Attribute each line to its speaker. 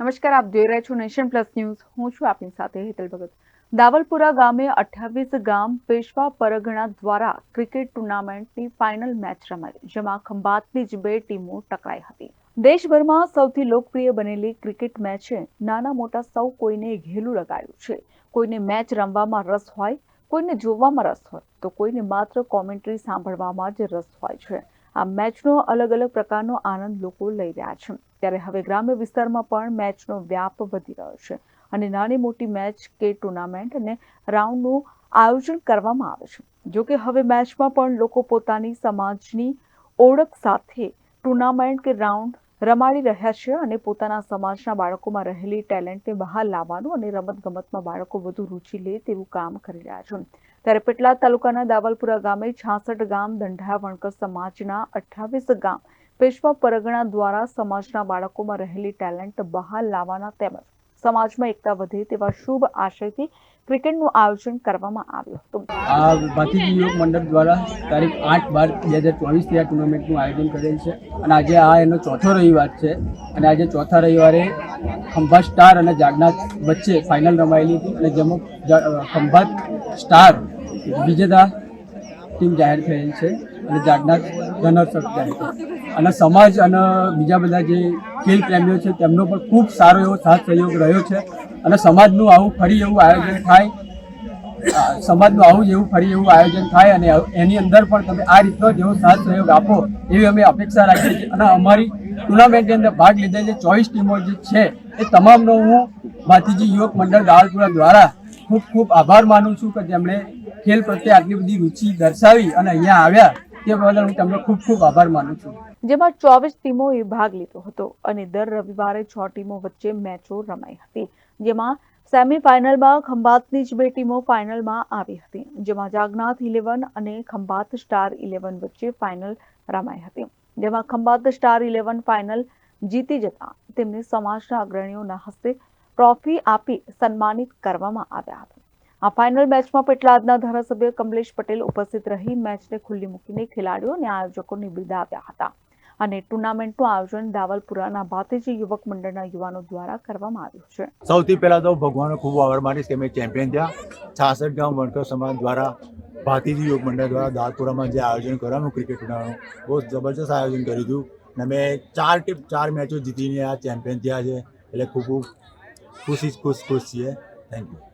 Speaker 1: નમસ્કાર, આપ જોઈ રહ્યા છો નેશન પ્લસ ન્યૂઝ. હું છું આપની સાથે હેતલ ભગત. દાવલપુરા ગામે અઠ્યાવીસ ગામ પેશવા પરગણા દ્વારા ક્રિકેટ ટુર્નામેન્ટની ફાઇનલ મેચ રમાઈ, જેમાં ખંભાતની જ બે ટીમો ટકરાઈ હતી. દેશભરમાં સૌથી લોકપ્રિય બનેલી ક્રિકેટ મેચે નાના મોટા સૌ કોઈને ઘેલું લગાડ્યું છે. કોઈને મેચ રમવામાં રસ હોય, કોઈને જોવામાં રસ હોય, તો કોઈને માત્ર કોમેન્ટ્રી સાંભળવામાં જ રસ હોય છે. આ મેચનો અલગ અલગ પ્રકારનો આનંદ લોકો લઈ રહ્યા છે. ત્યારે હવે ગ્રામ્ય વિસ્તારમાં પણ મેચનો વ્યાપ વધી રહ્યો છે અને નાની મોટી મેચ કે ટુર્નામેન્ટ અને રાઉન્ડનું આયોજન કરવામાં આવે છે. જો કે હવે મેચમાં પણ લોકો પોતાની સમાજની ઓળખ સાથે ટુર્નામેન્ટ કે રાઉન્ડ રમાડી રહ્યા છે અને પોતાના સમાજના બાળકોમાં રહેલી ટેલેન્ટને બહાર લાવવાનું અને રમતગમતમાં બાળકો વધુ રુચિ લે તેવું કામ કરી રહ્યા છે. ત્યારે પેટલાદ તાલુકાના દાવલપુરા ગામે છાસઠ ગામ દંઢા વણકર સમાજના અઠ્ઠાવીસ ગામ પેશવા પરગણા દ્વારા સમાજના બાળકોમાં રહેલી ટેલેન્ટ બહાર લાવવાના તેમજ સમાજમાં એકતા વધે તેવા શુભ આશયથી ક્રિકેટનું આયોજન કરવામાં આવ્યું હતું
Speaker 2: આ ભાતીજી યુવક મંડળ દ્વારા તારીખ આઠ બાર બે હજાર ચોવીસથી આ ટુર્નામેન્ટનું આયોજન કરેલ છે અને આજે આ એનો ચોથો રવિવાર છે અને આજે ચોથા રવિવારે ખંભા સ્ટાર અને જાગનાથ વચ્ચે ફાઇનલ રમાયેલી હતી અને જેમાં ખંભાત સ્ટાર વિજેતા ટીમ જાહેર થયેલ છે અને જાગનાથ જાહેર થયેલ. અને સમાજ અને બીજા બધા જે ખેલ પ્રેમીઓ છે, તેમનો પણ ખૂબ સારો એવો સાથ સહયોગ રહ્યો છે. અને સમાજનું આવું ફરી એવું આયોજન થાય સમાજનું આવું જ એવું ફરી એવું આયોજન થાય અને એની અંદર પણ તમે આ રીતનો જેવો સાથ સહયોગ આપો એવી અમે અપેક્ષા રાખીએ છીએ. અને અમારી ટુર્નામેન્ટની અંદર ભાગ લીધેલ જે ચોવીસ ટીમો જે છે, એ તમામનો હું ભાતીજી યુવક મંડળ દાવલપુરા દ્વારા ખૂબ ખૂબ આભાર માનું છું કે જેમણે ખેલ પ્રત્યે આટલી બધી રુચિ દર્શાવી અને અહીંયા આવ્યા. તે બદલ હું તમને ખૂબ ખૂબ આભાર માનું છું.
Speaker 1: જેમાં ચોવીસ ટીમોએ ભાગ લીધો હતો અને દર રવિવારે છ ટીમો વચ્ચે મેચો રમાઈ હતી. જેમાં સેમીફાઇનલમાં ખંભાતની જ બે ટીમો ફાઇનલમાં આવી હતી. જેમાં જાગનાથ ઇલેવન અને ખંભાત સ્ટાર ઇલેવન વચ્ચે ફાઇનલ રમાઈ હતી. જેમાં ખંભાત સ્ટાર ઇલેવન ફાઇનલ જીતી જતા તેમને સમાજના અગ્રણીઓના હસ્તે ટ્રોફી આપી સન્માનિત કરવામાં આવ્યા હતા. આ ફાઇનલ મેચમાં પેટલાદના ધારાસભ્ય કમલેશ પટેલ ઉપસ્થિત રહી મેચને ખુલ્લી મૂકીને ખેલાડીઓ અને આયોજકોને બિરદાવ્યા હતા. અને ટુર્નામેન્ટનું આયોજન દાવલપુરાના ભાતીજી યુવક મંડળના યુવાનો દ્વારા કરવામાં આવ્યું છે.
Speaker 3: સૌથી પહેલાં તો ભગવાનનો ખૂબ આભાર માનીશ કે મેં ચેમ્પિયન થયા. છાસઠ ગામ વણકર સમાજ દ્વારા, ભાતીજી યુવક મંડળ દ્વારા દાલપુરામાં જે આયોજન કરવાનું ક્રિકેટ ટુર્નામેન્ટ બહુ જબરજસ્ત આયોજન કર્યું હતું. અને મેં ચાર ટીમ, ચાર મેચો જીતીને આ ચેમ્પિયન થયા છે. એટલે ખૂબ ખૂબ ખુશી, ખુશ ખુશ છીએ. Thank you